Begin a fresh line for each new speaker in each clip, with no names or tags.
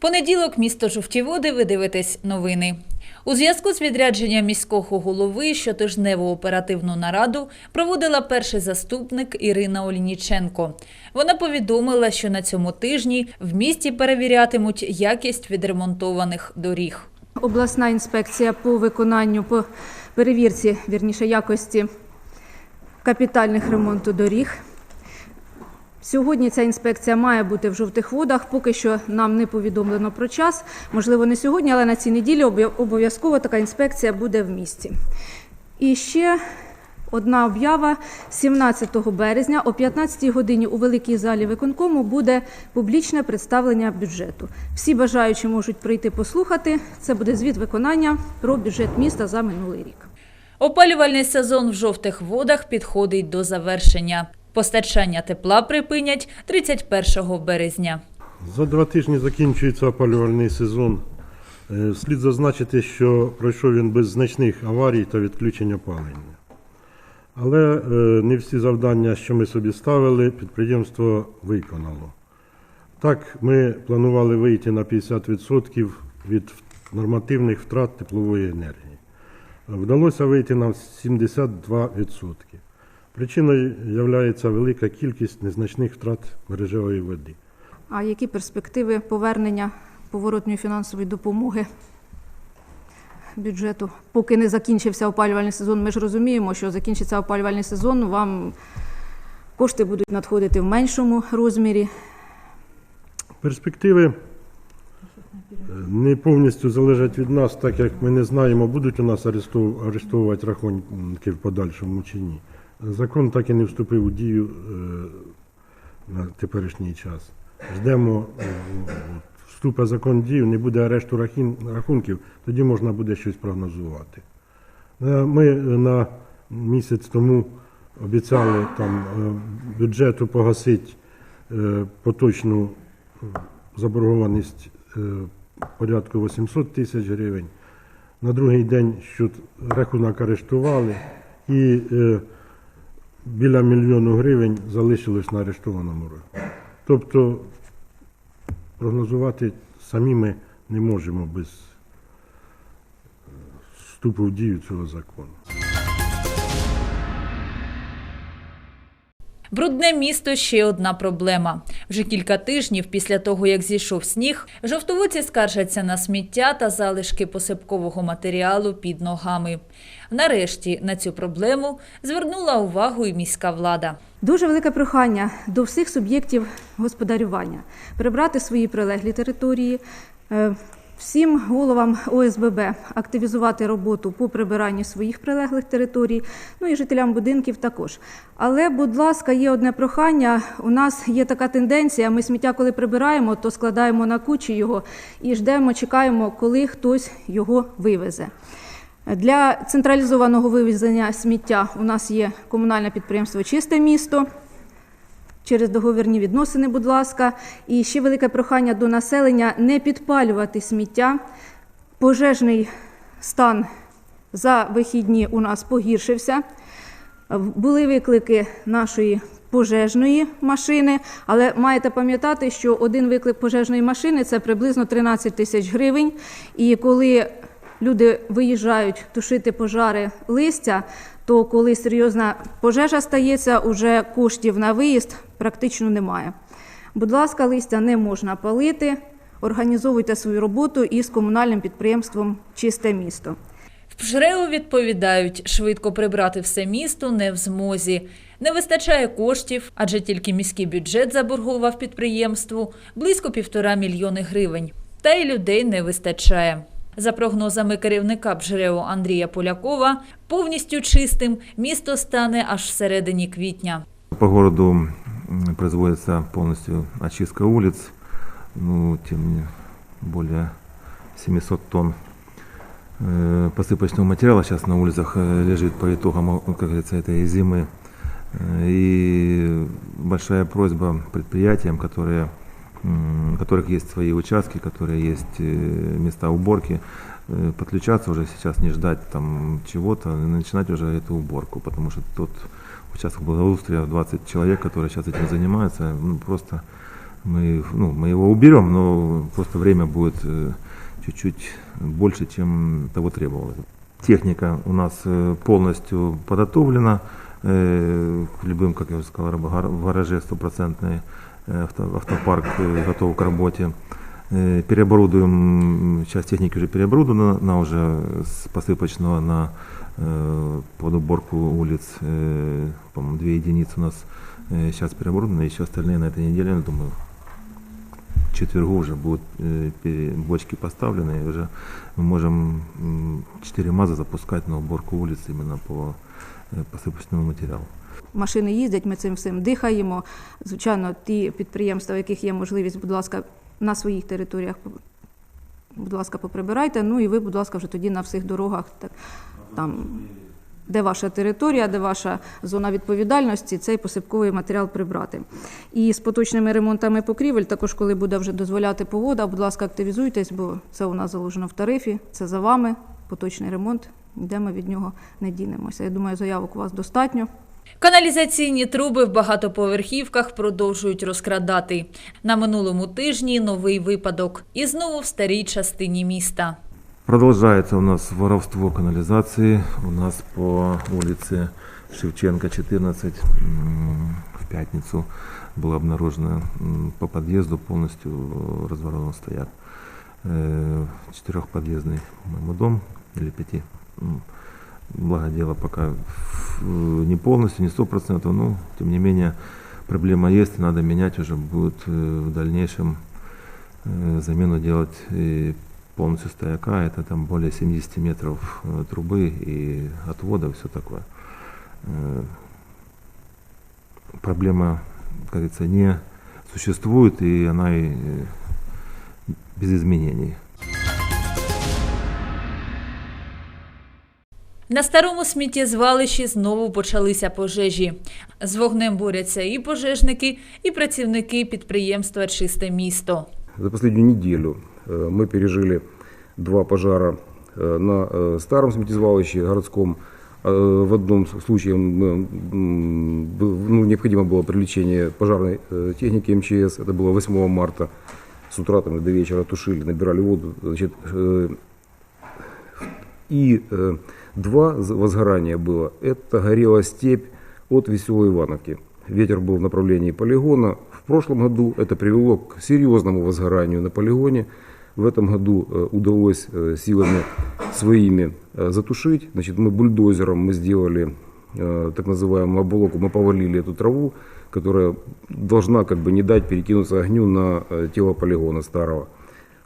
Понеділок, місто Жовті Води, ви дивитесь новини. У зв'язку з відрядженням міського голови щотижневу оперативну нараду проводила перший заступник Ірина Олініченко. Вона повідомила, що на цьому тижні в місті перевірятимуть якість відремонтованих доріг.
Обласна інспекція по виконанню по перевірці вірніше якості капітальних ремонту доріг. Сьогодні ця інспекція має бути в жовтих водах. Поки що нам не повідомлено про час. Можливо, не сьогодні, але на цій неділі обов'язково така інспекція буде в місті. І ще одна об'ява 17 березня о 15 годині у великій залі виконкому буде публічне представлення бюджету. Всі бажаючі можуть прийти послухати. Це буде звіт виконання про бюджет міста за минулий рік.
Опалювальний сезон в жовтих водах підходить до завершення. Постачання тепла припинять 31 березня.
За два тижні закінчується опалювальний сезон. Е, Слід зазначити, що пройшов він без значних аварій та відключень опалення. Але е, не всі завдання, що ми собі ставили, підприємство виконало. Так, ми планували вийти на 50% від нормативних втрат теплової енергії. Вдалося вийти на 72%. Причиною є велика кількість незначних втрат мережевої води.
А які перспективи повернення поворотної фінансової допомоги бюджету? Поки не закінчився опалювальний сезон, ми ж розуміємо, що закінчиться опалювальний сезон, вам кошти будуть надходити в меншому розмірі.
Перспективи е, не повністю залежать від нас, так як ми не знаємо, будуть у нас арештов- арештовувати рахунки в подальшому чи ні. Закон так і не вступив у дію е, на теперішній час. Ждемо, е, вступить закон в дію, не буде арешту рахунків, тоді можна буде щось прогнозувати. Е, Ми на місяць тому обіцяли там бюджету погасити поточну заборгованість порядку 800 тисяч гривень. На другий день що рахунок арештували і біля мільйону гривень залишилось на арештованому рахунку. Тобто прогнозувати самі ми не можемо без е, вступу в дію цього закону.
Брудне місто ще одна проблема. Вже кілька тижнів після того, як зійшов сніг, жовтоводці скаржаться на сміття та залишки посипкового матеріалу під ногами. Нарешті на цю проблему звернула увагу і міська влада.
Дуже велике прохання до всіх суб'єктів господарювання прибрати свої прилеглі території. Всім головам ОСББ активізувати роботу по прибиранню своїх прилеглих територій, ну і жителям будинків також. Але, будь ласка, є одне прохання. У нас є така тенденція. Ми сміття, коли прибираємо, то складаємо на кучі його і ждемо, чекаємо, коли хтось його вивезе. Для централізованого вивезення сміття у нас є комунальне підприємство Чисте місто. Через договірні відносини, будь ласка, і ще велике прохання до населення не підпалювати сміття. Пожежний стан за вихідні у нас погіршився. Були виклики нашої пожежної машини, але маєте пам'ятати, що один виклик пожежної машини це приблизно 13 тисяч гривень. І коли люди виїжджають тушити пожари листя, то коли серйозна пожежа стається, уже коштів на виїзд практично немає. Будь ласка, листя не можна палити. Організовуйте свою роботу із комунальним підприємством Чисте місто.
В ПЖРЕУ відповідають, швидко прибрати все місто не в змозі. Не вистачає коштів, адже тільки міський бюджет заборгував підприємству близько півтора мільйони гривень. Та й людей не вистачає. За прогнозами керівника ПЖРЕУ Андрія Полякова, повністю чистим місто стане аж в середині квітня.
По городу м, производится полностью очистка улиц, ну, тем не более 700 тонн э, посыпочного материала сейчас на улицах э, лежит по итогам, э, как говорится, этой зимы. Э, И большая просьба предприятиям, которые, м, у которых есть свои участки, которые есть э, места уборки, э, подключаться уже сейчас, не ждать там чего-то, начинать уже эту уборку, потому что тот участок благоустрия 20 человек, которые сейчас этим занимаются, ну, просто мы, ну, мы его уберем, но просто время будет э, чуть-чуть больше, чем того требовалось. Техника у нас полностью подготовлена к любым, как я уже сказал, в гараже стопроцентный авто- автопарк э, готов к работе. Э, Переоборудуем, часть техники уже переоборудована, на уже с посыпочного на э, под уборку улиц, э, по-моему, две единицы у нас э, сейчас переоборудованы, еще остальные на этой неделе, я думаю, к четвергу уже будут э, пере- бочки поставлены, и уже мы можем м, 4 МАЗа запускать на уборку улиц именно по э, посыпочному материалу.
Машини їздять, ми цим всім дихаємо. Звичайно, ті підприємства, в яких є можливість, будь ласка, на своїх територіях, будь ласка, поприбирайте. Ну і ви, будь ласка, вже тоді на всіх дорогах, так, там, де ваша територія, де ваша зона відповідальності, цей посипковий матеріал прибрати. І з поточними ремонтами покрівель, також коли буде вже дозволяти погода, будь ласка, активізуйтесь, бо це у нас заложено в тарифі, це за вами, поточний ремонт, де ми від нього не дінемося. Я думаю, заявок у вас достатньо.
Каналізаційні труби в багатоповерхівках продовжують розкрадати. На минулому тижні новий випадок. І знову в старій частині міста.
Продолжается у нас воровство канализации. У нас по улице Шевченко 14 м, в пятницу было обнаружено м, по подъезду полностью разворовано стоят. Э, Четырехподъездный, по-моему, дом или пяти. М, Благо дело пока э, не полностью, не сто процентов, но тем не менее проблема есть, и надо менять уже будет э, в дальнейшем э, замену делать э, полностью стояка, это там более 70 метров э, трубы и отвода, все такое. Э, Проблема, как говорится, не существует, и она и э, без изменений.
На старому сміттєзвалищі знову почалися пожежі. З вогнем борються і пожежники, і працівники підприємства Чисте місто.
За последнюю неделю э, мы пережили два пожара э, на э, старом сметизвалище городском. Э, В одном случае мы, м, был- ну, необходимо было привлечение пожарной э, техники МЧС. Это было 8 марта. С утра там, и до вечера тушили, набирали воду. Значит, э, и э, два з- возгорания было. Это горела степь от Веселой Ивановки. Ветер был в направлении полигона. В прошлом году это привело к серьезному возгоранию на полигоне. В этом году э, удалось э, силами своими э, затушить. Значит, мы бульдозером мы сделали э, так называемую оболоку, мы повалили эту траву, которая должна как бы не дать перекинуться огню на э, тело полигона старого.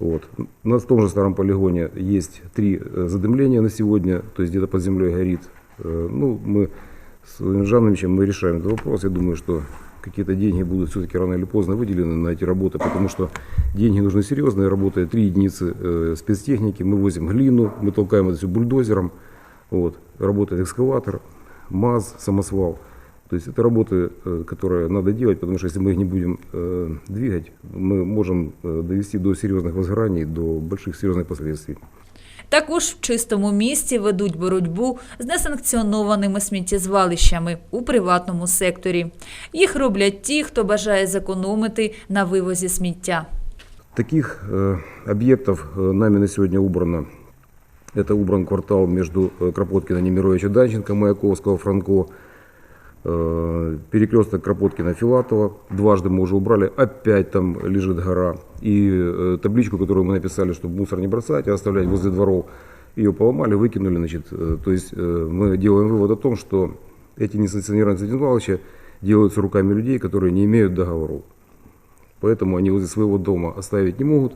Вот. На том же старом полигоне есть три э, задымления на сегодня, то есть где-то под землей горит. Э, Ну, мы с Владимиром Жановичем мы решаем этот вопрос. Я думаю, что какие-то деньги будут все-таки рано или поздно выделены на эти работы, потому что деньги нужны серьезные, работает три единицы э, спецтехники, мы возим глину, мы толкаем это все бульдозером, вот. работает экскаватор, МАЗ, самосвал. То есть это работы, э, которые надо делать, потому что если мы их не будем э, двигать, мы можем э, довести до серьезных возгораний, до больших серьезных последствий.
Також в чистому місті ведуть боротьбу з несанкціонованими сміттєзвалищами у приватному секторі. Їх роблять ті, хто бажає зекономити на вивозі сміття.
Таких э, объектов э, нами на сегодня убрано. Это убран квартал между э, Кропоткина, Немировича, Данченко, Маяковского, Франко, э, Перекресток Кропоткина, Филатова. Дважды мы уже убрали, опять там лежит гора. И э, табличку, которую мы написали, чтобы мусор не бросать, а оставлять возле дворов, ее поломали, выкинули. Значит, э, то есть э, мы делаем вывод о том, что эти несанкционированные содержалища делаются руками людей, которые не имеют договоров. Поэтому они возле своего дома оставить не могут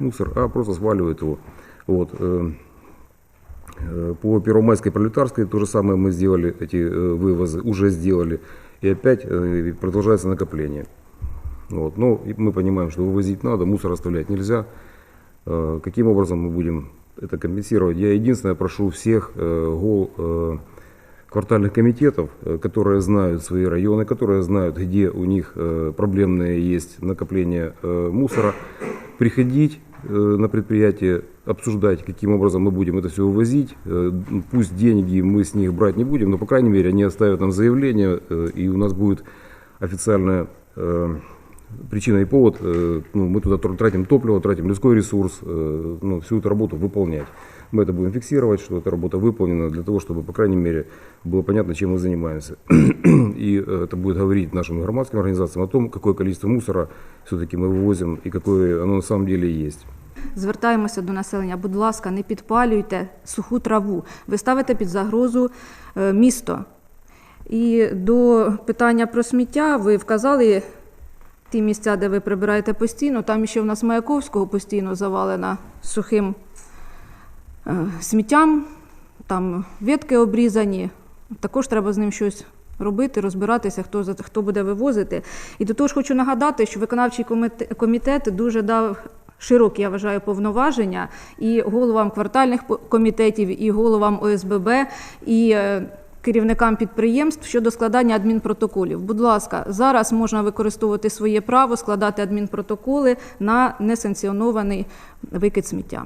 мусор, а просто сваливают его. Вот. Э, По Первомайской пролетарской то же самое мы сделали, эти э, вывозы уже сделали. И опять э, продолжается накопление. Вот. Но и мы понимаем, что вывозить надо, мусор оставлять нельзя. Каким образом мы будем это компенсировать? Я единственное прошу всех гол квартальных комитетов, которые знают свои районы, которые знают, где у них проблемные есть накопления мусора, приходить на предприятие, обсуждать, каким образом мы будем это все вывозить. Э, Пусть деньги мы с них брать не будем, но, по крайней мере, они оставят нам заявление, э, и у нас будет официальное э, причина и повод, э, ну, мы туда тр- тратим топливо, тратим людской ресурс, э, ну, всю эту работу выполнять. Мы это будем фиксировать, что эта работа выполнена для того, чтобы, по крайней мере, было понятно, чем мы занимаемся. И э, это будет говорить нашим громадским организациям о том, какое количество мусора все-таки мы вывозим и какое оно на самом деле есть.
Звертаємося до населення. Будь ласка, не підпалюйте суху траву. Ви ставите під загрозу е, місто. І до питання про сміття ви вказали ті місця, де ви прибираєте постійно. Там ще в нас Маяковського постійно завалена сухим е, сміттям, там ветки обрізані. Також треба з ним щось робити, розбиратися, хто, за- хто буде вивозити. І до того ж хочу нагадати, що виконавчий комітет, дуже дав широкі, я вважаю, повноваження і головам квартальних комітетів, і головам ОСББ, і е, керівникам підприємств щодо складання адмінпротоколів. Будь ласка, зараз можна використовувати своє право складати адмінпротоколи на несанкціонований викид сміття.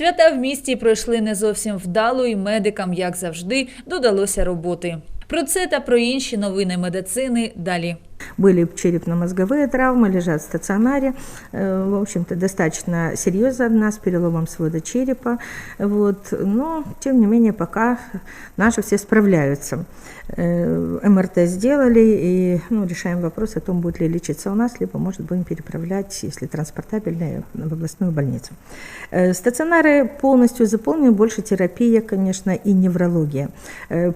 Свята в місті пройшли не зовсім вдало, і медикам, як завжди, додалося роботи. Про це та про інші новини медицини далі.
Были черепно-мозговые травмы, лежат в стационаре. Э, В общем-то, достаточно серьезно одна с переломом свода черепа. Вот. Но, тем не менее, пока наши все справляются. Э, МРТ сделали и ну, решаем вопрос о том, будет ли лечиться у нас, либо, может, будем переправлять, если транспортабельно, в областную больницу. Э, Стационары полностью заполнены, больше терапия, конечно, и неврология.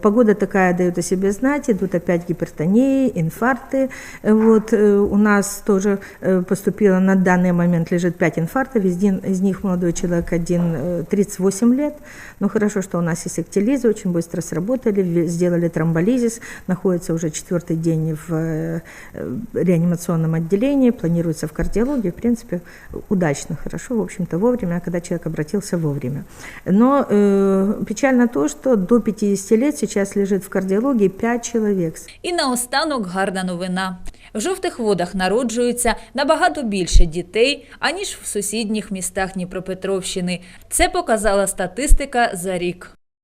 Погода такая дает о себе знать, идут опять гипертонии, инфаркты. Э, Вот э, у нас тоже э, поступило на данный момент лежит 5 инфарктов, из, из них молодой человек один э, 38 лет. Но хорошо, что у нас есть актилизы, очень быстро сработали, сделали тромболизис, находится уже четвертый день в э, э, реанимационном отделении, планируется в кардиологии, в принципе, удачно, хорошо, в общем-то, вовремя, когда человек обратился вовремя. Но э, печально то, что до 50 лет сейчас лежит в кардиологии 5 человек.
І наостанок гарна новина. В жовтих водах народжується набагато більше дітей, аніж в сусідніх містах Дніпропетровщини. Це показала статистика за рік.